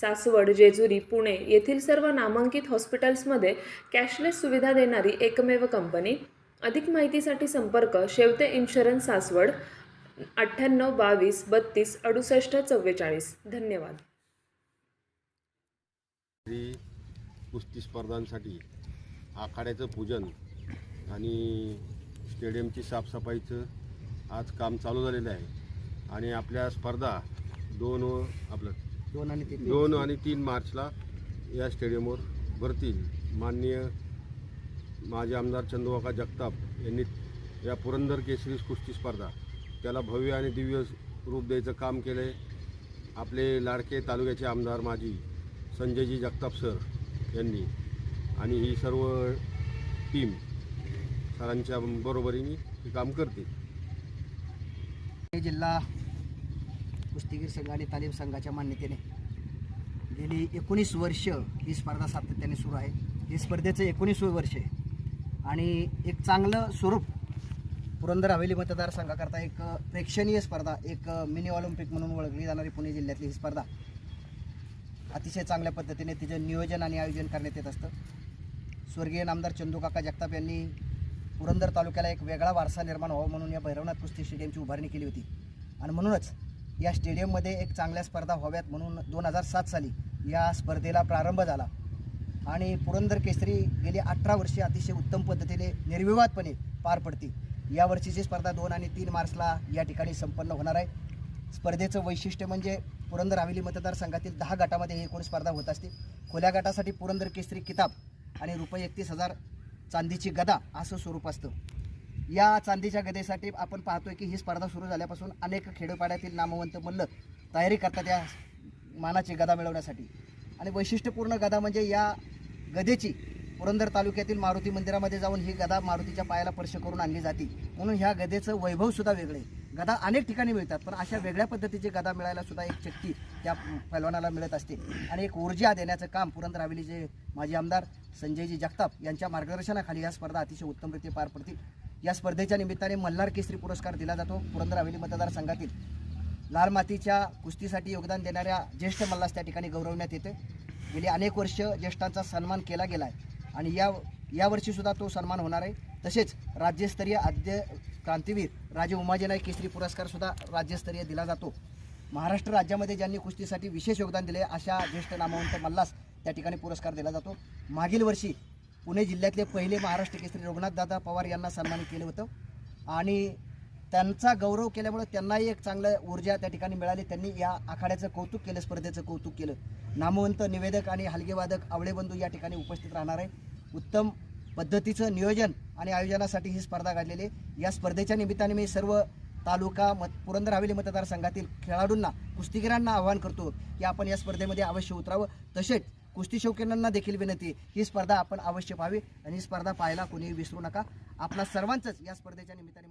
सासवड जेजुरी पुणे येथील सर्व नामांकित हॉस्पिटल्समध्ये कॅशलेस सुविधा देणारी एकमेव कंपनी. अधिक माहितीसाठी संपर्क शेवते इन्शुरन्स सासवड अठ्ठ्याण्णव बावीस बत्तीस अडुसष्ट चव्वेचाळीस. धन्यवाद. कुस्ती स्पर्धांसाठी आखाड्याचं पूजन आणि स्टेडियमची साफसफाईचं आज काम चालू झालेलं आहे. आणि आपल्या स्पर्धा दोन व आपलं दोन आणि तीन दोन आणि तीन मार्चला या स्टेडियमवर भरतील. माननीय माजी आमदार चंद्रकाका जगताप यांनी या पुरंदर केसरी कुस्ती स्पर्धा त्याला भव्य आणि दिव्य रूप द्यायचं काम केलं आहे आपले लाडके तालुक्याचे आमदार माजी संजयजी जगताप सर यांनी आणि ही सर्व टीम सरांच्या बरोबरीने हे काम करते जिल्हा कुस्तीगीर संघ आणि तालीम संघाच्या मान्यतेने गेली एकोणीस वर्ष ही स्पर्धा सातत्याने सुरू आहे. ही स्पर्धेचं एकोणीसवे वर्ष आहे. आणि एक चांगलं स्वरूप पुरंदर हवेली मतदारसंघाकरता एक प्रेक्षणीय स्पर्धा एक मिनी ऑलिम्पिक म्हणून ओळखली जाणारी पुणे जिल्ह्यातली ही स्पर्धा. अतिशय चांगल्या पद्धतीने तिचं नियोजन आणि आयोजन करण्यात येत असतं. स्वर्गीय नामदार चंदूकाका जगताप यांनी पुरंदर तालुक्याला एक वेगळा वारसा निर्माण व्हावा म्हणून या भैरवनाथ कुस्ती स्टेडियमची उभारणी केली होती. आणि म्हणूनच या स्टेडियममध्ये एक चांगल्या स्पर्धा व्हाव्यात म्हणून दोन हजार सात साली या स्पर्धेला प्रारंभ झाला. आणि पुरंदर केसरी गेली अठरा वर्षे अतिशय उत्तम पद्धतीने निर्विवादपणे पार पडते यावर्षीची स्पर्धा दोन आणि तीन मार्चला या ठिकाणी संपन्न होणार आहे. स्पर्धेचं वैशिष्ट्य म्हणजे पुरंदर हवेली मतदारसंघातील दहा गटामध्ये ही एकूण स्पर्धा होत असते. खुल्या गटासाठी पुरंदर केसरी किताब आणि रुपये एकतीस हजार चांदीची गदा असं स्वरूप असतं. या चांदीच्या गदेसाठी आपण पाहतोय की ही स्पर्धा सुरू झाल्यापासून अनेक खेडोपाड्यातील नामवंत मल्ल तयारी करतात या मानाची गदा मिळवण्यासाठी. आणि वैशिष्ट्यपूर्ण गदा म्हणजे या गदेची पुरंदर तालुक्यातील मारुती मंदिरामध्ये जाऊन ही गदा मारुतीच्या पायाला स्पर्श करून आणली जाते. म्हणून ह्या गदेचं वैभवसुद्धा वेगळे. गदा अनेक ठिकाणी मिळतात पण अशा वेगळ्या पद्धतीची गदा मिळायला सुद्धा एक शक्ती त्या पैलवानाला मिळत असते. आणि एक ऊर्जा देण्याचं काम पुरंदर हवेलीचे माजी आमदार संजयजी जगताप यांच्या मार्गदर्शनाखाली या स्पर्धा अतिशय उत्तमरित्या पार पडतील. या स्पर्धेच्या निमित्ताने मल्हार केसरी पुरस्कार दिला जातो. पुरंदर हवेली मतदारसंघातील लाल मातीच्या कुस्तीसाठी योगदान देणाऱ्या ज्येष्ठ मल्लास त्या ठिकाणी गौरवण्यात येते. गेली अनेक वर्ष ज्येष्ठांचा सन्मान केला गेला आहे आणि या यावर्षीसुद्धा तो सन्मान होणार आहे. तसेच राज्यस्तरीय आद्य क्रांतीवीर राजे उमाजी नाईक केसरी पुरस्कारसुद्धा राज्यस्तरीय दिला जातो. महाराष्ट्र राज्यामध्ये ज्यांनी कुस्तीसाठी विशेष योगदान दिले अशा ज्येष्ठ नामवंत मल्लास त्या ठिकाणी पुरस्कार दिला जातो. मागील वर्षी पुणे जिल्ह्यातले पहिले महाराष्ट्र केसरी रघुनाथदादा पवार यांना सन्मानित केलं होतं. आणि त्यांचा गौरव केल्यामुळे त्यांनाही एक चांगलं ऊर्जा त्या ठिकाणी मिळाली. त्यांनी या आखाड्याचं कौतुक केलं स्पर्धेचं कौतुक केलं. नामवंत निवेदक आणि हलगेवादक आवळेबंधू या ठिकाणी उपस्थित राहणार आहे. उत्तम पद्धतीचं नियोजन आणि आयोजनासाठी ही स्पर्धा काढलेली आहे. या स्पर्धेच्या निमित्ताने मी सर्व तालुका मत पुरंदर हवेली मतदारसंघातील खेळाडूंना कुस्तीगिरांना आवाहन करतो की आपण या स्पर्धेमध्ये अवश्य उतरावं. तसेच कुस्ती शौकीनांना देखील विनंती. ही स्पर्धा आपण अवश्य पाहावी आणि ही स्पर्धा पाहायला कोणीही विसरू नका. आपला सर्वांचंच या स्पर्धेच्या निमित्ताने